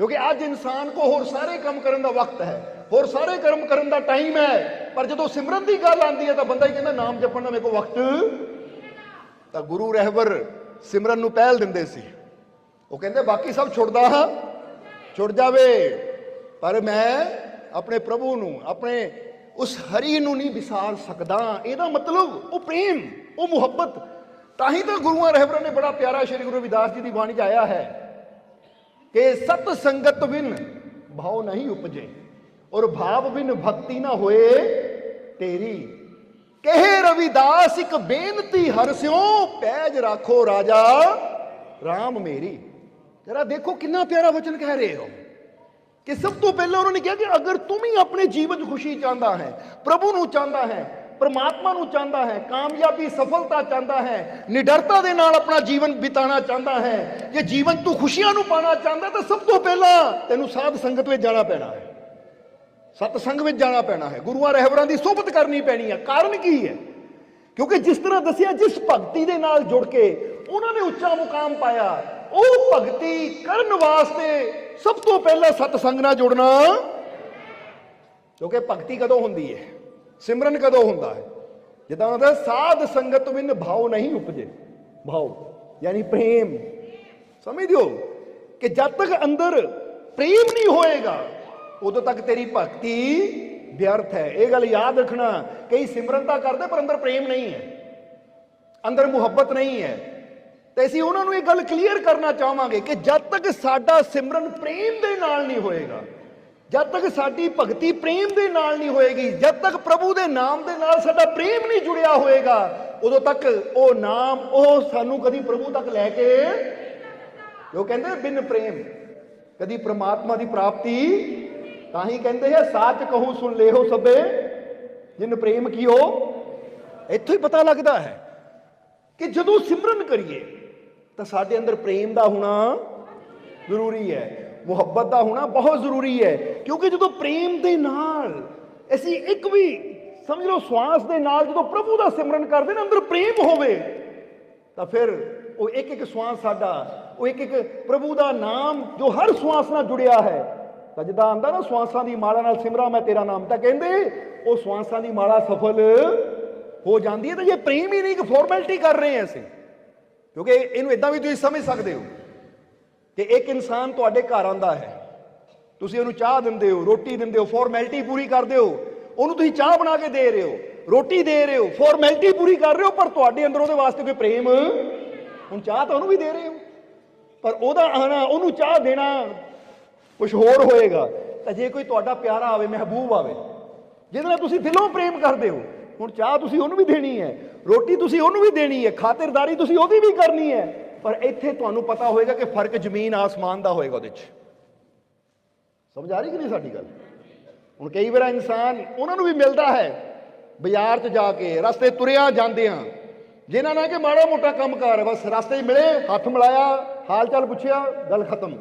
ਕਿਉਂਕਿ ਅੱਜ ਇਨਸਾਨ ਕੋ ਹੋਰ ਸਾਰੇ ਕੰਮ ਕਰਨ ਦਾ ਵਕਤ ਹੈ, ਹੋਰ ਸਾਰੇ ਕਰਮ ਕਰਨ ਦਾ ਟਾਈਮ ਹੈ, ਪਰ ਜਦੋਂ ਸਿਮਰਨ ਦੀ ਗੱਲ ਆਉਂਦੀ ਹੈ ਤਾਂ ਬੰਦਾ ਹੀ ਕਹਿੰਦਾ, ਨਾਮ ਜਪਣ ਦਾ ਮੇਰੇ ਕੋ ਵਕਤ ਤਾਂ ਗੁਰੂ ਰਹਿਬਰ ਸਿਮਰਨ ਨੂੰ ਪਹਿਲ ਦਿੰਦੇ ਸੀ। ਉਹ ਕਹਿੰਦੇ, ਬਾਕੀ ਸਭ ਛੁੱਟਦਾ ਹਾਂ ਛੁੱਟ ਜਾਵੇ। ਪਰ ਮੈਂ ਆਪਣੇ ਪ੍ਰਭੂ ਨੂੰ, ਆਪਣੇ ਉਸ ਹਰੀ ਨੂੰ ਨਹੀਂ ਵਿਸਾਰ ਸਕਦਾ। ਇਹਦਾ ਮਤਲਬ, ਉਹ ਪ੍ਰੇਮ, ਉਹ ਮੁਹੱਬਤ। ਤਾਂ ਹੀ ਤਾਂ ਗੁਰੂਆਂ ਰਹਿਬਰਾਂ ਨੇ ਬੜਾ ਪਿਆਰਾ ਸ਼੍ਰੀ ਗੁਰੂ ਰਵਿਦਾਸ ਜੀ ਦੀ ਬਾਣੀ 'ਚ ਆਇਆ ਹੈ। ਕਿ ਸਤ ਸੰਗਤ ਬਿਨ ਭਾਉ ਨਹੀਂ ਉਪਜੇ, ਔਰ ਭਾਵ ਬਿਨ ਭਗਤੀ ਨਾ ਹੋਏ ਤੇਰੀ। ਕਹੇ ਰਵਿਦਾਸ, ਇੱਕ ਬੇਨਤੀ ਹਰ ਸਿਓ ਪੈਜ ਰੱਖੋ ਰਾਜਾ RAM ਮੇਰੀ। ਜਰਾ ਦੇਖੋ ਕਿੰਨਾ ਪਿਆਰਾ ਵਚਨ ਕਹਿ ਰਹੇ ਹੋ। ਕਿ ਸਭ ਤੋਂ ਪਹਿਲਾਂ ਉਹਨਾਂ ਨੇ ਕਿਹਾ ਕਿ ਅਗਰ ਤੂੰ ਵੀ ਆਪਣੇ ਜੀਵਨ ਖੁਸ਼ੀ ਚਾਹੁੰਦਾ ਹੈ, ਪ੍ਰਭੂ ਨੂੰ ਚਾਹੁੰਦਾ ਹੈ ਪਰਮਾਤਮਾ ਨੂੰ ਚਾਹੁੰਦਾ ਹੈ, ਕਾਮਯਾਬੀ, ਸਫਲਤਾ ਚਾਹੁੰਦਾ ਹੈ, ਨਿਡਰਤਾ ਦੇ ਨਾਲ ਆਪਣਾ ਜੀਵਨ ਬਿਤਾਉਣਾ ਚਾਹੁੰਦਾ ਹੈ। ਜੇ ਜੀਵਨ ਤੂੰ ਖੁਸ਼ੀਆਂ ਨੂੰ ਪਾਣਾ ਚਾਹੁੰਦਾ ਤਾਂ ਸਭ ਤੋਂ ਪਹਿਲਾਂ ਤੈਨੂੰ ਸਾਧ ਸੰਗਤ ਵਿੱਚ ਜਾਣਾ ਪੈਣਾ ਹੈ। ਸਤ ਸੰਗ ਵਿੱਚ ਜਾਣਾ ਪੈਣਾ ਹੈ। ਗੁਰੂਆਂ ਰਹਿਬਰਾਂ ਦੀ ਸੋਭਤ ਕਰਨੀ ਪੈਣੀ ਹੈ। ਕਾਰਨ ਕੀ ਹੈ? ਕਿਉਂਕਿ ਜਿਸ ਤਰ੍ਹਾਂ ਦੱਸਿਆ, ਜਿਸ ਭਗਤੀ ਦੇ ਨਾਲ ਜੁੜ ਕੇ ਉਹਨਾਂ ਨੇ ਉੱਚਾ ਮੁਕਾਮ ਪਾਇਆ, ਉਹ ਭਗਤੀ ਕਰਨ ਵਾਸਤੇ ਸਭ ਤੋਂ ਪਹਿਲਾਂ ਸਤ ਸੰਗ ਨਾਲ ਜੁੜਨਾ ਕਿਉਂਕਿ ਭਗਤੀ ਕਦੋਂ ਹੁੰਦੀ ਹੈ? ਸਿਮਰਨ ਕਦੋਂ ਹੁੰਦਾ ਹੈ? ਜਿੱਦਾਂ ਉਹਨਾਂ ਦਾ ਸਾਧ ਸੰਗਤ ਬਿਨ ਭਾਉ ਨਹੀਂ ਉਪਜੇ। ਭਾਉ, ਯਾਨੀ ਪ੍ਰੇਮ। ਸਮਝਦੇ ਹੋ ਕਿ ਜਦ ਤੱਕ ਅੰਦਰ ਪ੍ਰੇਮ ਨਹੀਂ ਹੋਏਗਾ, ਉਦੋਂ ਤੱਕ ਤੇਰੀ ਭਗਤੀ ਵਿਅਰਥ ਹੈ। ਇਹ ਗੱਲ ਯਾਦ ਰੱਖਣਾ, ਕਈ ਸਿਮਰਨ ਤਾਂ ਕਰਦੇ ਪਰ ਅੰਦਰ ਪ੍ਰੇਮ ਨਹੀਂ ਹੈ। ਅੰਦਰ ਮੁਹੱਬਤ ਨਹੀਂ ਹੈ। ਤੇ ਅਸੀਂ ਉਹਨਾਂ ਨੂੰ ਇਹ ਗੱਲ ਕਲੀਅਰ ਕਰਨਾ ਚਾਹਾਂਗੇ ਕਿ ਜਦ ਤੱਕ ਸਾਡਾ ਸਿਮਰਨ ਪ੍ਰੇਮ ਦੇ ਨਾਲ ਨਹੀਂ ਹੋਏਗਾ ਜਦ ਤੱਕ ਸਾਡੀ ਭਗਤੀ ਪ੍ਰੇਮ ਦੇ ਨਾਲ ਨਹੀਂ ਹੋਏਗੀ, ਜਦ ਤੱਕ ਪ੍ਰਭੂ ਦੇ ਨਾਮ ਦੇ ਨਾਲ ਸਾਡਾ ਪ੍ਰੇਮ ਨਹੀਂ ਜੁੜਿਆ ਹੋਏਗਾ, ਉਦੋਂ ਤੱਕ ਉਹ ਨਾਮ ਉਹ ਸਾਨੂੰ ਕਦੀ ਪ੍ਰਭੂ ਤੱਕ ਲੈ ਕੇ ਜੋ ਕਹਿੰਦੇ ਬਿਨ ਪ੍ਰੇਮ? ਕਦੀ ਪ੍ਰਮਾਤਮਾ ਦੀ ਪ੍ਰਾਪਤੀ ਤਾਂ ਹੀ ਕਹਿੰਦੇ ਹੈ ਸਾਚ ਕਹੂੰ ਸੁਣ ਲਿਓ ਸਭੇ, ਜਿਨ ਪ੍ਰੇਮ ਕੀਓ। ਇੱਥੋਂ ਹੀ ਪਤਾ ਲੱਗਦਾ ਹੈ ਕਿ ਜਦੋਂ ਸਿਮਰਨ ਕਰੀਏ, ਤਾਂ ਸਾਡੇ ਅੰਦਰ ਪ੍ਰੇਮ ਦਾ ਹੋਣਾ ਜ਼ਰੂਰੀ ਹੈ, ਮੁਹੱਬਤ ਦਾ ਹੋਣਾ ਬਹੁਤ ਜ਼ਰੂਰੀ ਹੈ। ਕਿਉਂਕਿ ਜਦੋਂ ਪ੍ਰੇਮ ਦੇ ਨਾਲ, ਅਸੀਂ ਇੱਕ ਵੀ ਸਮਝ ਲਓ ਸਵਾਸ ਦੇ ਨਾਲ ਜਦੋਂ ਪ੍ਰਭੂ ਦਾ ਸਿਮਰਨ ਕਰਦੇ ਨਾ, ਅੰਦਰ ਪ੍ਰੇਮ ਹੋਵੇ, ਤਾਂ ਫਿਰ ਉਹ ਇੱਕ ਇੱਕ ਸਵਾਸ ਸਾਡਾ, ਉਹ ਇੱਕ ਇੱਕ ਪ੍ਰਭੂ ਦਾ ਨਾਮ ਜੋ ਹਰ ਸਵਾਸ ਨਾਲ ਜੁੜਿਆ ਹੈ, ਤਾਂ ਜਿੱਦਾਂ ਆਂਦਾ ਨਾ, ਸਵਾਸਾਂ ਦੀ ਮਾਲਾ ਨਾਲ ਸਿਮਰਾ ਮੈਂ ਤੇਰਾ ਨਾਮ, ਤਾਂ ਕਹਿੰਦੇ ਉਹ ਸਵਾਸਾਂ ਦੀ ਮਾਲਾ ਸਫਲ ਹੋ ਜਾਂਦੀ ਹੈ, ਤਾਂ ਇਹ ਪ੍ਰੇਮ ਹੀ ਨਹੀਂ, ਇੱਕ ਫਾਰਮੈਲਿਟੀ ਕਰ ਰਹੇ ਹਾਂ ਅਸੀਂ। ਕਿਉਂਕਿ ਇਹਨੂੰ ਇਦਾਂ ਵੀ ਤੁਸੀਂ ਸਮਝ ਸਕਦੇ ਹੋ ਕਿ ਇੱਕ ਇਨਸਾਨ ਤੁਹਾਡੇ ਘਰ ਆਂਦਾ ਹੈ ਤੁਸੀਂ ਉਹਨੂੰ ਚਾਹ ਦਿੰਦੇ ਹੋ, ਰੋਟੀ ਦਿੰਦੇ ਹੋ ਫਾਰਮੈਲਿਟੀ ਪੂਰੀ ਕਰਦੇ ਹੋ। ਉਹਨੂੰ ਤੁਸੀਂ ਚਾਹ ਬਣਾ ਕੇ ਦੇ ਰਹੇ ਹੋ, ਰੋਟੀ ਦੇ ਰਹੇ ਹੋ ਫਾਰਮੈਲਿਟੀ ਪੂਰੀ ਕਰ ਰਹੇ ਹੋ, ਪਰ ਤੁਹਾਡੇ ਅੰਦਰ ਉਹਦੇ ਵਾਸਤੇ ਕੋਈ ਪ੍ਰੇਮ ਹੁਣ ਚਾਹ ਤਾਂ ਉਹਨੂੰ ਵੀ ਦੇ ਰਹੇ ਹੋ। ਪਰ ਉਹਦਾ ਆਣਾ, ਉਹਨੂੰ ਚਾਹ ਦੇਣਾ ਕੁਝ ਹੋਰ ਹੋਏਗਾ। ਤਾਂ ਜੇ ਕੋਈ ਤੁਹਾਡਾ ਪਿਆਰਾ ਆਵੇ, ਮਹਿਬੂਬ ਆਵੇ, ਜਿਹਦੇ ਨਾਲ ਤੁਸੀਂ ਦਿਲੋਂ ਪ੍ਰੇਮ ਕਰਦੇ ਹੋ, ਹੁਣ ਚਾਹ ਤੁਸੀਂ ਉਹਨੂੰ ਵੀ ਦੇਣੀ ਹੈ, ਰੋਟੀ ਤੁਸੀਂ ਉਹਨੂੰ ਵੀ ਦੇਣੀ ਹੈ, ਖਾਤਰਦਾਰੀ ਤੁਸੀਂ ਉਹਦੀ ਵੀ ਕਰਨੀ ਹੈ। ਪਰ ਇੱਥੇ ਤੁਹਾਨੂੰ ਪਤਾ ਹੋਏਗਾ ਕਿ ਫ਼ਰਕ ਜ਼ਮੀਨ ਆਸਮਾਨ ਦਾ ਹੋਏਗਾ ਉਹਦੇ 'ਚ। ਸਮਝ ਆ ਰਹੀ ਕਿ ਨਹੀਂ ਸਾਡੀ ਗੱਲ? ਹੁਣ ਕਈ ਵਾਰ ਇਨਸਾਨ ਉਹਨਾਂ ਨੂੰ ਵੀ ਮਿਲਦਾ ਹੈ, ਬਾਜ਼ਾਰ 'ਚ ਜਾ ਕੇ, ਰਸਤੇ ਤੁਰਿਆ ਜਾਂਦੇ ਆ ਜਿਨ੍ਹਾਂ ਨਾਲ ਕਿ ਮਾੜਾ ਮੋਟਾ ਕੰਮਕਾਰ ਹੈ ਬਸ ਰਸਤੇ 'ਚ ਮਿਲੇ, ਹੱਥ ਮਿਲਾਇਆ, ਹਾਲ ਚਾਲ ਪੁੱਛਿਆ, ਗੱਲ ਖਤਮ।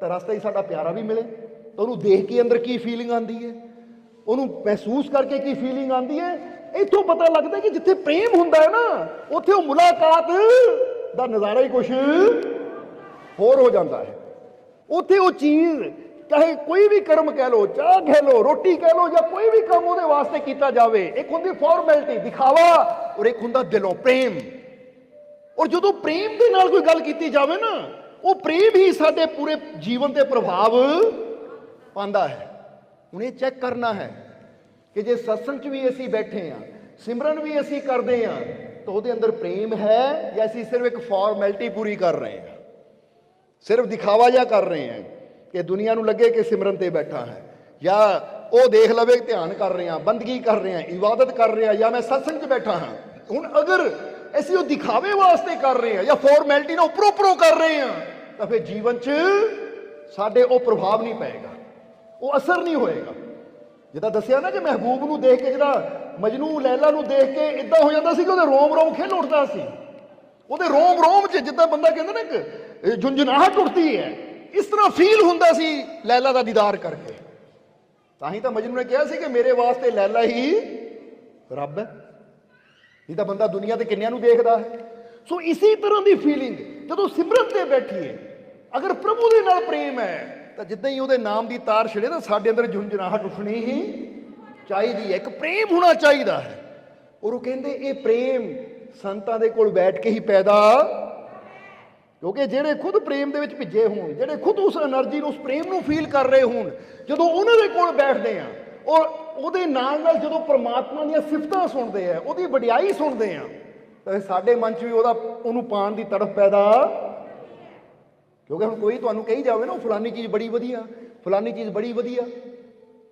ਤਾਂ ਰਸਤੇ 'ਚ ਸਾਡਾ ਪਿਆਰਾ ਵੀ ਮਿਲੇ। ਤਾਂ ਉਹਨੂੰ ਦੇਖ ਕੇ ਅੰਦਰ ਕੀ ਫੀਲਿੰਗ ਆਉਂਦੀ ਹੈ? ਉਹਨੂੰ ਮਹਿਸੂਸ ਕਰਕੇ ਕੀ ਫੀਲਿੰਗ ਆਉਂਦੀ ਹੈ? ਇੱਥੋਂ ਪਤਾ ਲੱਗਦਾ ਕਿ ਜਿੱਥੇ ਪ੍ਰੇਮ ਹੁੰਦਾ ਹੈ ਨਾ, ਉੱਥੇ ਉਹ ਮੁਲਾਕਾਤ ਦਾ ਨਜ਼ਾਰਾ ਹੀ ਕੁਛ ਹੋਰ ਹੋ ਜਾਂਦਾ ਹੈ। ਉੱਥੇ ਉਹ ਚੀਜ਼ ਚਾਹੇ ਕੋਈ ਵੀ ਕਰਮ ਕਹਿ ਲੋ ਚਾਹ ਕਹਿ ਲੋ ਰੋਟੀ ਕਹਿ ਲੋ ਜਾਂ ਕੋਈ ਵੀ ਕੰਮ ਉਹਦੇ ਵਾਸਤੇ ਕੀਤਾ ਜਾਵੇ, ਇੱਕ ਹੁੰਦੀ ਫਾਰਮੈਲਿਟੀ ਦਿਖਾਵਾ ਔਰ ਇੱਕ ਹੁੰਦਾ ਦਿਲੋਂ ਪ੍ਰੇਮ। ਔਰ ਜਦੋਂ ਪ੍ਰੇਮ ਦੇ ਨਾਲ ਕੋਈ ਗੱਲ ਕੀਤੀ ਜਾਵੇ ਨਾ, ਉਹ ਪ੍ਰੇਮ ਹੀ ਸਾਡੇ ਪੂਰੇ ਜੀਵਨ ਤੇ ਪ੍ਰਭਾਵ ਪਾਉਂਦਾ ਹੈ। ਹੁਣ ਇਹ ਚੈੱਕ ਕਰਨਾ ਹੈ ਕਿ ਜੇ ਸਤਸੰਗ 'ਚ ਵੀ ਅਸੀਂ ਬੈਠੇ ਆ ਸਿਮਰਨ ਵੀ ਅਸੀਂ ਕਰਦੇ ਆ ਤਾਂ ਉਹਦੇ ਅੰਦਰ ਪ੍ਰੇਮ ਹੈ ਜਾਂ ਅਸੀਂ ਸਿਰਫ ਇੱਕ ਫਾਰਮੈਲਿਟੀ ਪੂਰੀ ਕਰ ਰਹੇ ਹਾਂ? ਸਿਰਫ ਦਿਖਾਵਾ ਜਿਹਾ ਕਰ ਰਹੇ ਹਾਂ? ਕਿ ਦੁਨੀਆ ਨੂੰ ਲੱਗੇ ਕਿ ਸਿਮਰਨ ਤੇ ਬੈਠਾ ਹੈ। ਜਾਂ ਉਹ ਦੇਖ ਲਵੇ ਧਿਆਨ ਕਰ ਰਿਹਾ, ਬੰਦਗੀ ਕਰ ਰਿਹਾ, ਇਬਾਦਤ ਕਰ ਰਿਹਾ, ਜਾਂ ਮੈਂ ਸਤਸੰਗ 'ਚ ਬੈਠਾ ਹਾਂ। ਹੁਣ ਅਗਰ ਅਸੀਂ ਉਹ ਦਿਖਾਵੇ ਵਾਸਤੇ ਕਰ ਰਹੇ ਹਾਂ ਜਾਂ ਫਾਰਮੈਲਿਟੀ ਨਾਲ ਉੱਪਰੋਂ ਉੱਪਰੋਂ ਕਰ ਰਹੇ ਹਾਂ, ਤਾਂ ਫਿਰ ਜੀਵਨ 'ਚ ਸਾਡੇ ਉਹ ਪ੍ਰਭਾਵ ਨਹੀਂ ਪਏਗਾ। ਉਹ ਅਸਰ ਨਹੀਂ ਹੋਏਗਾ। ਜਿੱਦਾਂ ਦੱਸਿਆ ਨਾ ਕਿ ਮਹਿਬੂਬ ਨੂੰ ਦੇਖ ਕੇ ਜਿਹੜਾ ਮਜਨੂ ਲੈਲਾ ਨੂੰ ਦੇਖ ਕੇ ਇਦਾਂ ਹੋ ਜਾਂਦਾ ਸੀ ਕਿ ਉਹਦੇ ਰੋਮ ਰੋਮ ਖਿਲ ਉੱਠਦਾ ਸੀ। ਉਹਦੇ ਰੋਮ ਰੋਮ 'ਚ ਜਿੱਦਾਂ ਬੰਦਾ ਕਹਿੰਦਾ ਨਾ ਇੱਕ ਝੁੰਝੁਨਾਹਟ ਉੱਠਦੀ ਹੈ। ਇਸ ਤਰ੍ਹਾਂ ਫੀਲ ਹੁੰਦਾ ਸੀ, ਲੈਲਾ ਦਾ ਦੀਦਾਰ ਕਰਕੇ। ਤਾਂ ਹੀ ਤਾਂ ਮਜਨੂੰ ਨੇ ਕਿਹਾ ਸੀ ਕਿ ਮੇਰੇ ਵਾਸਤੇ ਲੈਲਾ ਹੀ ਰੱਬ ਹੈ। ਇਹ ਤਾਂ ਬੰਦਾ ਦੁਨੀਆ ਤੇ ਕਿੰਨਿਆਂ ਨੂੰ ਦੇਖਦਾ ਹੈ। ਸੋ ਇਸੇ ਤਰ੍ਹਾਂ ਦੀ ਫੀਲਿੰਗ ਜਦੋਂ ਸਿਮਰਤ ਤੇ ਬੈਠੀਏ, ਅਗਰ ਪ੍ਰਭੂ ਦੇ ਨਾਲ ਪ੍ਰੇਮ ਹੈ, ਤਾਂ ਜਿੱਦਾਂ ਹੀ ਉਹਦੇ ਨਾਮ ਦੀ ਤਾਰ ਛਿੜੇ ਨਾ ਸਾਡੇ ਅੰਦਰ ਝੁੰਝਣਾਹਟ ਉੱਠਣੀ ਹੀ ਚਾਹੀਦੀ ਹੈ। ਇੱਕ ਪ੍ਰੇਮ ਹੋਣਾ ਚਾਹੀਦਾ ਹੈ। ਔਰ ਉਹ ਕਹਿੰਦੇ, ਇਹ ਪ੍ਰੇਮ ਸੰਤਾਂ ਦੇ ਕੋਲ ਬੈਠ ਕੇ ਹੀ ਪੈਦਾ ਕਿਉਂਕਿ ਜਿਹੜੇ ਖੁਦ ਪ੍ਰੇਮ ਦੇ ਵਿੱਚ ਭਿੱਜੇ ਹੋਣ, ਜਿਹੜੇ ਖੁਦ ਉਸ એનર્ਜੀ ਨੂੰ, ਉਸ ਪ੍ਰੇਮ ਨੂੰ ਫੀਲ ਕਰ ਰਹੇ ਹੋਣ, ਜਦੋਂ ਉਹਨਾਂ ਦੇ ਕੋਲ ਬੈਠਦੇ ਆ ਔਰ ਉਹਦੇ ਨਾਲ ਨਾਲ ਜਦੋਂ ਪਰਮਾਤਮਾ ਦੀਆਂ ਸਿਫਤਾਂ ਸੁਣਦੇ ਆ, ਉਹਦੀ ਵਡਿਆਈ ਸੁਣਦੇ ਆ ਤਾਂ ਸਾਡੇ ਮਨ 'ਚ ਵੀ ਉਹਦਾ, ਉਹਨੂੰ ਪਾਣ ਦੀ ਤੜਫ ਪੈਦਾ ਕਿਉਂਕਿ ਹੁਣ ਕੋਈ ਤੁਹਾਨੂੰ ਕਹੀ ਜਾਵੇ ਨਾ ਫਲਾਨੀ ਚੀਜ਼ ਬੜੀ ਵਧੀਆ, ਫਲਾਨੀ ਚੀਜ਼ ਬੜੀ ਵਧੀਆ,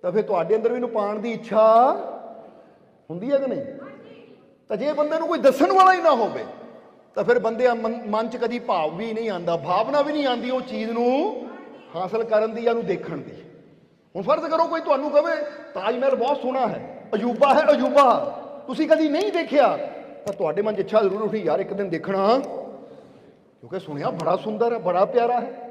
ਤਾਂ ਫਿਰ ਤੁਹਾਡੇ ਅੰਦਰ ਵੀ ਉਹਨੂੰ ਪਾਣ ਦੀ ਇੱਛਾ ਹੁੰਦੀ ਹੈ ਕਿ ਨਹੀਂ? ਤਾਂ ਜੇ ਬੰਦੇ ਨੂੰ ਕੋਈ ਦੱਸਣ ਵਾਲਾ ਹੀ ਨਾ ਹੋਵੇ ਤਾਂ ਫਿਰ ਬੰਦੇ ਆ ਮਨ ਮਨ 'ਚ ਕਦੀ ਭਾਵ ਵੀ ਨਹੀਂ ਆਂਦਾ ਭਾਵਨਾ ਵੀ ਨਹੀਂ ਆਂਦੀ ਉਹ ਚੀਜ਼ ਨੂੰ ਹਾਸਲ ਕਰਨ ਦੀ ਜਾਂ ਉਹਨੂੰ ਦੇਖਣ ਦੀ। ਹੁਣ ਫਰਜ਼ ਕਰੋ ਕੋਈ ਤੁਹਾਨੂੰ ਕਵੇ, ਤਾਜ ਮਹਿਲ ਬਹੁਤ ਸੋਹਣਾ ਹੈ ਅਜੂਬਾ ਹੈ ਅਜੂਬਾ ਤੁਸੀਂ ਕਦੀ ਨਹੀਂ ਦੇਖਿਆ, ਤਾਂ ਤੁਹਾਡੇ ਮਨ 'ਚ ਇੱਛਾ ਜ਼ਰੂਰ ਉੱਠੀ, ਯਾਰ, ਇੱਕ ਦਿਨ ਦੇਖਣਾ। ਕਿਉਂਕਿ ਸੁਣਿਆ ਬੜਾ ਸੁੰਦਰ ਹੈ, ਬੜਾ ਪਿਆਰਾ ਹੈ।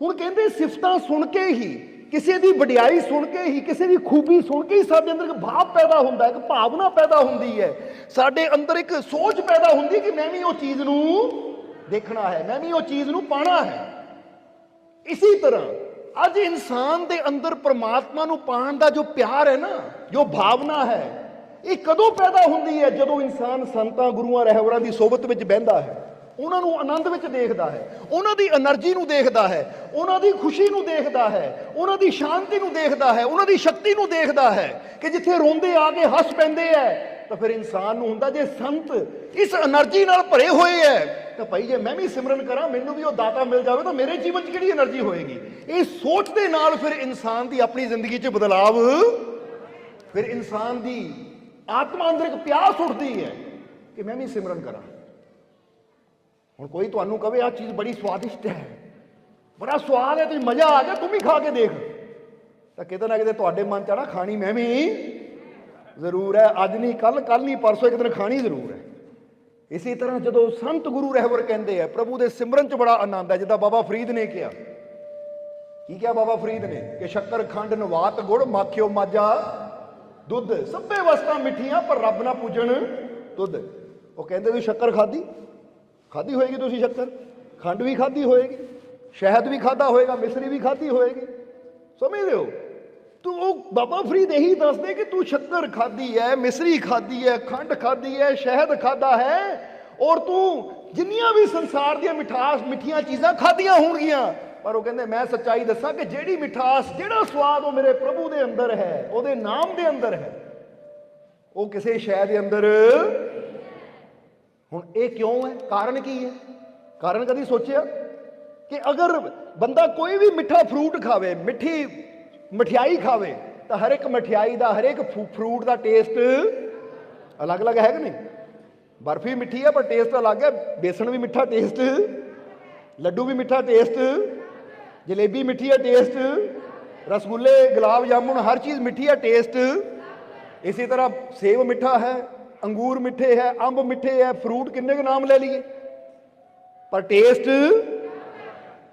ਹੁਣ ਕਹਿੰਦੇ ਸਿਫਤਾਂ ਸੁਣ ਕੇ ਹੀ ਕਿਸੇ ਦੀ ਵਡਿਆਈ ਸੁਣ ਕੇ ਹੀ, ਕਿਸੇ ਦੀ ਖੂਬੀ ਸੁਣ ਕੇ ਹੀ ਸਾਡੇ ਅੰਦਰ ਇੱਕ ਭਾਵ ਪੈਦਾ ਹੁੰਦਾ ਹੈ, ਇੱਕ ਭਾਵਨਾ ਪੈਦਾ ਹੁੰਦੀ ਹੈ। ਸਾਡੇ ਅੰਦਰ ਇੱਕ ਸੋਚ ਪੈਦਾ ਹੁੰਦੀ ਕਿ ਮੈਂ ਵੀ ਉਹ ਚੀਜ਼ ਨੂੰ ਦੇਖਣਾ ਹੈ, ਮੈਂ ਵੀ ਉਹ ਚੀਜ਼ ਨੂੰ ਪਾਣਾ ਹੈ। ਇਸੇ ਤਰ੍ਹਾਂ ਅੱਜ ਇਨਸਾਨ ਦੇ ਅੰਦਰ ਪ੍ਰਮਾਤਮਾ ਨੂੰ ਪਾਣ ਦਾ ਜੋ ਪਿਆਰ ਹੈ ਨਾ, ਜੋ ਭਾਵਨਾ ਹੈ, ਇਹ ਕਦੋਂ ਪੈਦਾ ਹੁੰਦੀ ਹੈ ਜਦੋਂ ਇਨਸਾਨ ਸੰਤਾਂ, ਗੁਰੂਆਂ ਰਹਿਬਰਾਂ ਦੀ ਸੋਬਤ ਵਿੱਚ ਬਹਿੰਦਾ ਹੈ? ਉਹਨਾਂ ਨੂੰ ਆਨੰਦ ਵਿੱਚ ਦੇਖਦਾ ਹੈ, ਉਹਨਾਂ ਦੀ એનર્ਜੀ ਨੂੰ ਦੇਖਦਾ ਹੈ, ਉਹਨਾਂ ਦੀ ਖੁਸ਼ੀ ਨੂੰ ਦੇਖਦਾ ਹੈ, ਉਹਨਾਂ ਦੀ ਸ਼ਾਂਤੀ ਨੂੰ ਦੇਖਦਾ ਹੈ, ਉਹਨਾਂ ਦੀ ਸ਼ਕਤੀ ਨੂੰ ਦੇਖਦਾ ਹੈ ਕਿ ਜਿੱਥੇ ਰੋਂਦੇ ਆ ਕੇ ਹੱਸ ਪੈਂਦੇ ਐ, ਤਾਂ ਫਿਰ ਇਨਸਾਨ ਨੂੰ ਹੁੰਦਾ ਜੇ ਸੰਤ ਇਸ એનર્ਜੀ ਨਾਲ ਭਰੇ ਹੋਏ ਐ, ਤਾਂ ਭਾਈ ਜੇ ਮੈਂ ਵੀ ਸਿਮਰਨ ਕਰਾਂ, ਮੈਨੂੰ ਵੀ ਉਹ ਦਾਤਾ ਮਿਲ ਜਾਵੇ, ਤਾਂ ਮੇਰੇ ਜੀਵਨ 'ਚ ਕਿਹੜੀ એનર્ਜੀ ਹੋਏਗੀ? ਇਹ ਸੋਚ ਦੇ ਨਾਲ ਫਿਰ ਇਨਸਾਨ ਦੀ ਆਪਣੀ ਜ਼ਿੰਦਗੀ 'ਚ ਬਦਲਾਵ, ਫਿਰ ਇਨਸਾਨ ਦੀ ਆਤਮਾ ਅੰਦਰ ਇੱਕ ਪਿਆਸ ਉੱਠਦੀ ਹੈ ਕਿ ਮੈਂ ਵੀ ਸਿਮਰਨ ਕਰਾਂ। ਹੁਣ ਕੋਈ ਤੁਹਾਨੂੰ ਕਵੇ ਆ ਚੀਜ਼ ਬੜੀ ਸਵਾਦਿਸ਼ਟ ਹੈ। ਬੜਾ ਸਵਾਦ ਹੈ, ਤੁਸੀਂ ਮਜ਼ਾ ਆ ਗਿਆ, ਤੂੰ ਵੀ ਖਾ ਕੇ ਦੇਖ। ਤਾਂ ਕਿਤੇ ਨਾ ਕਿਤੇ ਤੁਹਾਡੇ ਮਨ ਚ ਆਣਾ ਖਾਣੀ ਮੈਂ ਵੀ ਜ਼ਰੂਰ ਹੈ। ਅੱਜ ਨਹੀਂ ਕੱਲ ਕੱਲ ਨਹੀਂ, ਪਰਸੋਂ ਇੱਕ ਦਿਨ ਖਾਣੀ ਜ਼ਰੂਰ ਹੈ। ਇਸੇ ਤਰ੍ਹਾਂ ਜਦੋਂ ਸੰਤ ਗੁਰੂ ਰਹਿਬਰ ਕਹਿੰਦੇ ਆ, ਪ੍ਰਭੂ ਦੇ ਸਿਮਰਨ ਚ ਬੜਾ ਆਨੰਦ ਹੈ, ਜਿੱਦਾਂ ਬਾਬਾ ਫਰੀਦ ਨੇ ਕਿਹਾ। ਕੀ ਕਿਹਾ ਬਾਬਾ ਫਰੀਦ ਨੇ? ਕਿ ਸ਼ੱਕਰ ਖੰਡ ਨਵਾਤ ਗੁੜ ਮਾਖਿਓ ਮਾਜਾ ਦੁੱਧ। ਸਭੇ ਵਸਤਾਂ ਮਿੱਠੀਆਂ, ਪਰ ਰੱਬ ਨਾ ਪੂਜਣ ਦੁੱਧ। ਉਹ ਕਹਿੰਦੇ ਵੀ ਸ਼ੱਕਰ ਖਾਦੀ ਖਾਧੀ ਹੋਏਗੀ ਤੁਸੀਂ ਸ਼ੱਕਰ? ਖੰਡ ਵੀ ਖਾਧੀ ਹੋਏਗੀ, ਸ਼ਹਿਦ ਵੀ ਖਾਦਾ ਹੋਏਗਾ, ਮਿਸਰੀ ਵੀ ਖਾਦੀ ਹੋਏਗੀ। ਸਮਝਦੇ ਹੋ? ਤੂੰ ਉਹ ਬਾਬਾ ਫਰੀਦ ਇਹੀ ਦੱਸਦੇ ਕਿ ਤੂੰ ਸ਼ੱਕਰ ਖਾਦੀ ਹੈ, ਮਿਸਰੀ ਖਾਦੀ ਹੈ, ਖੰਡ ਖਾਦੀ ਹੈ, ਸ਼ਹਿਦ ਖਾਦਾ ਹੈ ਔਰ ਤੂੰ ਜਿੰਨੀਆਂ ਵੀ ਸੰਸਾਰ ਦੀਆਂ ਮਿਠਾਸ, ਮਿੱਠੀਆਂ ਚੀਜ਼ਾਂ ਖਾਦੀਆਂ ਹੋਣਗੀਆਂ, ਪਰ ਉਹ ਕਹਿੰਦੇ, ਮੈਂ ਸੱਚਾਈ ਦੱਸਾਂ ਕਿ ਜਿਹੜੀ ਮਿਠਾਸ, ਜਿਹੜਾ ਸਵਾਦ ਉਹ ਮੇਰੇ ਪ੍ਰਭੂ ਦੇ ਅੰਦਰ ਹੈ, ਉਹਦੇ ਨਾਮ ਦੇ ਅੰਦਰ ਹੈ। ਉਹ ਕਿਸੇ ਸ਼ੈ ਦੇ ਅੰਦਰ ਹੁਣ ਇਹ ਕਿਉਂ ਹੈ? ਕਾਰਨ ਕੀ ਹੈ? ਕਾਰਨ ਕਦੀ ਸੋਚਿਆ? ਕਿ ਅਗਰ ਬੰਦਾ ਕੋਈ ਵੀ ਮਿੱਠਾ ਫਰੂਟ ਖਾਵੇ, ਮਿੱਠੀ ਮਠਿਆਈ ਖਾਵੇ, ਤਾਂ ਹਰ ਇੱਕ ਮਠਿਆਈ ਦਾ, ਹਰ ਇੱਕ ਫੂ- ਫਰੂਟ ਦਾ ਟੇਸਟ ਅਲੱਗ-ਅਲੱਗ ਹੈ ਕਿ ਨਹੀਂ? ਬਰਫੀ ਮਿੱਠੀ ਹੈ, ਪਰ ਟੇਸਟ ਅਲੱਗ ਹੈ। ਬੇਸਣ ਵੀ ਮਿੱਠਾ ਟੇਸਟ ਲੱਡੂ ਵੀ ਮਿੱਠਾ ਟੇਸਟ ਜਲੇਬੀ ਮਿੱਠੀ ਹੈ ਟੇਸਟ ਰਸਗੁੱਲੇ, ਗੁਲਾਬ ਜਾਮੁਨ, ਹਰ ਚੀਜ਼ ਮਿੱਠੀ ਹੈ ਟੇਸਟ ਇਸੇ ਤਰ੍ਹਾਂ ਸੇਬ ਮਿੱਠਾ ਹੈ ਅੰਗੂਰ ਮਿੱਠੇ ਹੈ, ਅੰਬ ਮਿੱਠੇ ਹੈ ਫਰੂਟ ਕਿੰਨੇ ਕੁ ਨਾਮ ਲੈ ਲਈਏ? ਪਰ ਟੇਸਟ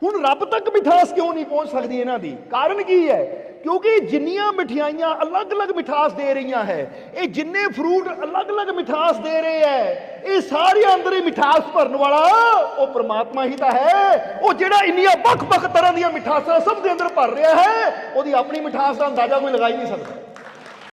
ਹੁਣ ਰੱਬ ਤੱਕ ਮਿਠਾਸ ਕਿਉਂ ਨਹੀਂ ਪਹੁੰਚ ਸਕਦੀ ਇਹਨਾਂ ਦੀ? ਕਾਰਨ ਕੀ ਹੈ? ਕਿਉਂਕਿ ਜਿੰਨੀਆਂ ਮਠਿਆਈਆਂ ਅਲੱਗ-ਅਲੱਗ ਮਿਠਾਸ ਦੇ ਰਹੀਆਂ ਹੈ, ਇਹ ਜਿੰਨੇ ਫਰੂਟ ਅਲੱਗ-ਅਲੱਗ ਮਿਠਾਸ ਦੇ ਰਹੇ ਹੈ, ਇਹ ਸਾਰਿਆਂ ਅੰਦਰ ਹੀ ਮਿਠਾਸ ਭਰਨ ਵਾਲਾ ਉਹ ਪ੍ਰਮਾਤਮਾ ਹੀ ਤਾਂ ਹੈ। ਉਹ ਜਿਹੜਾ ਇੰਨੀਆਂ ਵੱਖ-ਵੱਖ ਤਰ੍ਹਾਂ ਦੀਆਂ ਮਿਠਾਸਾਂ ਸਭ ਦੇ ਅੰਦਰ ਭਰ ਰਿਹਾ ਹੈ, ਉਹਦੀ ਆਪਣੀ ਮਿਠਾਸ ਦਾ ਅੰਦਾਜ਼ਾ ਕੋਈ ਲਗਾ ਹੀ ਨਹੀਂ ਸਕਦਾ।